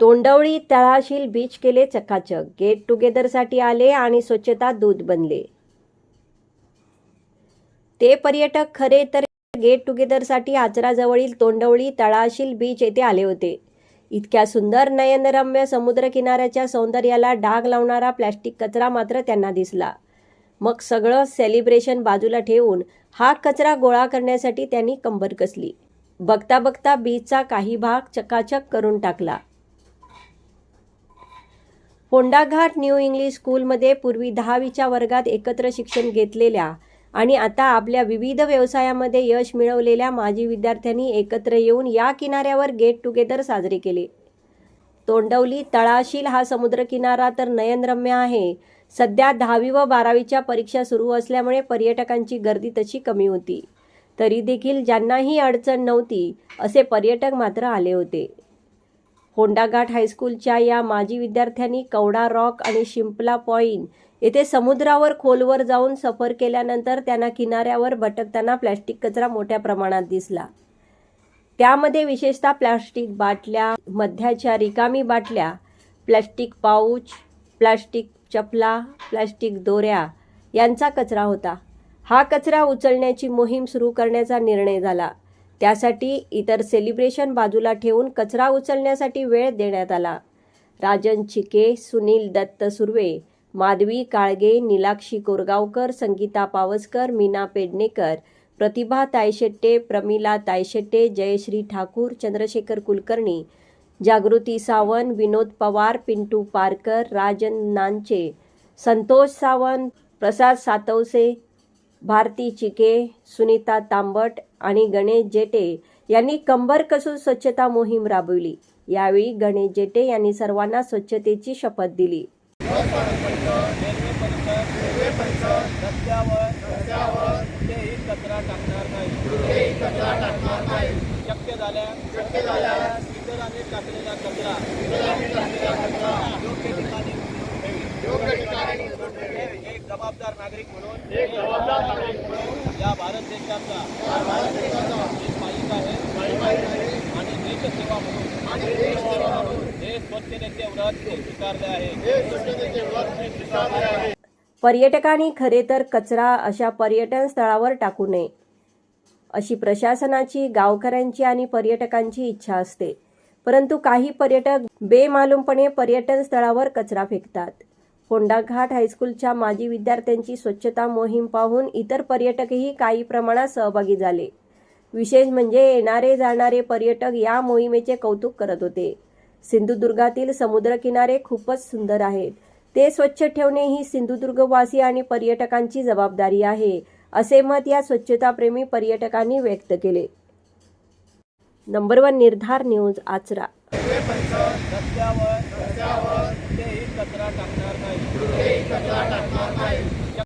Tondavali तळाशील beach केले चकाचक. Gate टुगेदरसाठी आले आणि स्वच्छता दूध बनले. ते पर्यटक खरे तर गेट टुगेदरसाठी आचराजवळील तोंडवळी तळाशील बीच येथे आले होते. इतक्या सुंदर नयनरम्य समुद्रकिनाऱ्याच्या सौंदर्याला डाग लावणारा प्लॅस्टिक कचरा मात्र त्यांना दिसला. मग सगळं सेलिब्रेशन बाजूला ठेवून हा कचरा गोळा करण्यासाठी त्यांनी कंबर कसली. बघता बघता बीचचा काही भाग चकाचक करून टाकला. फोंडाघाट न्यू इंग्लिश स्कूलमध्ये पूर्वी दहावीच्या वर्गात एकत्र शिक्षण घेतलेल्या आणि आता आपल्या विविध व्यवसायामध्ये यश मिळवलेल्या माजी विद्यार्थ्यांनी एकत्र येऊन या किनाऱ्यावर गेट टुगेदर साजरे केले. तोंडवली तळाशील हा समुद्रकिनारा तर नयनरम्य आहे. सध्या दहावी व बारावीच्या परीक्षा सुरू असल्यामुळे पर्यटकांची गर्दी तशी कमी होती. तरी देखील ज्यांनाही अडचण नव्हती असे पर्यटक मात्र आले होते. होंडाघाट हायस्कूलच्या या माजी विद्यार्थ्यांनी कवडा रॉक आणि शिंपला पॉईंट येथे समुद्रावर खोलवर जाऊन सफर केल्यानंतर त्यांना किनाऱ्यावर भटकताना प्लॅस्टिक कचरा मोठ्या प्रमाणात दिसला. त्यामध्ये विशेषतः प्लॅस्टिक बाटल्या मध्याच्या रिकामी बाटल्या प्लॅस्टिक पाऊच प्लॅस्टिक चपला प्लॅस्टिक दोऱ्या यांचा कचरा होता. हा कचरा उचलण्याची मोहीम सुरू करण्याचा निर्णय झाला. त्यासाठी इतर सेलिब्रेशन बाजूला ठेवून कचरा उचलण्यासाठी वेळ देण्यात आला. राजन चिके सुनील दत्त सुर्वे माधवी काळगे नीलाक्षी कोरगावकर संगीता पावसकर मीना पेडणेकर प्रतिभा तायशेट्टे प्रमिला तायशेट्टे जयश्री ठाकूर चंद्रशेखर कुलकर्णी जागृती सावंत विनोद पवार पिंटू पारकर राजन नांचे संतोष सावंत प्रसाद सातवसे भारती चिके सुनीता तांबट आणि गणेश जेटे यांनी कंबर कसून स्वच्छता मोहीम राबविली यावेळी गणेश जेटे यांनी सर्वांना स्वच्छतेची शपथ दिली शक्य इतरांनी टाकलेला कचरा योग्य ठिकाणी ठेवी. एक जबाबदार नागरिक म्हणून या भारत देशाचा एक मालिक आहे. आणि देश सेवा म्हणून हे स्वच्छतेचे व्रत मी स्वीकारले आहे. पर्यटकांनी खरे तर कचरा अशा पर्यटन स्थळावर टाकू नये अशी प्रशासनाची गावकऱ्यांची आणि पर्यटकांची इच्छा असते. परंतु काही पर्यटक बेमालूमपणे पर्यटन स्थळावर कचरा फेकतात. होंडाघाट हायस्कूलच्या माजी विद्यार्थ्यांची स्वच्छता मोहीम पाहून इतर पर्यटकही काही प्रमाणात सहभागी झाले. विशेष म्हणजे येणारे जाणारे पर्यटक या मोहिमेचे कौतुक करत होते. सिंधुदुर्गातील समुद्रकिनारे खूपच सुंदर आहेत. ते स्वच्छ ठेवणे ही सिंधुदुर्गवासी आणि पर्यटकांची जबाबदारी आहे असे मत या स्वच्छताप्रेमी पर्यटकांनी व्यक्त केले. नंबर वन निर्धार न्यूज आचरा. कचरा टाकणार नाही.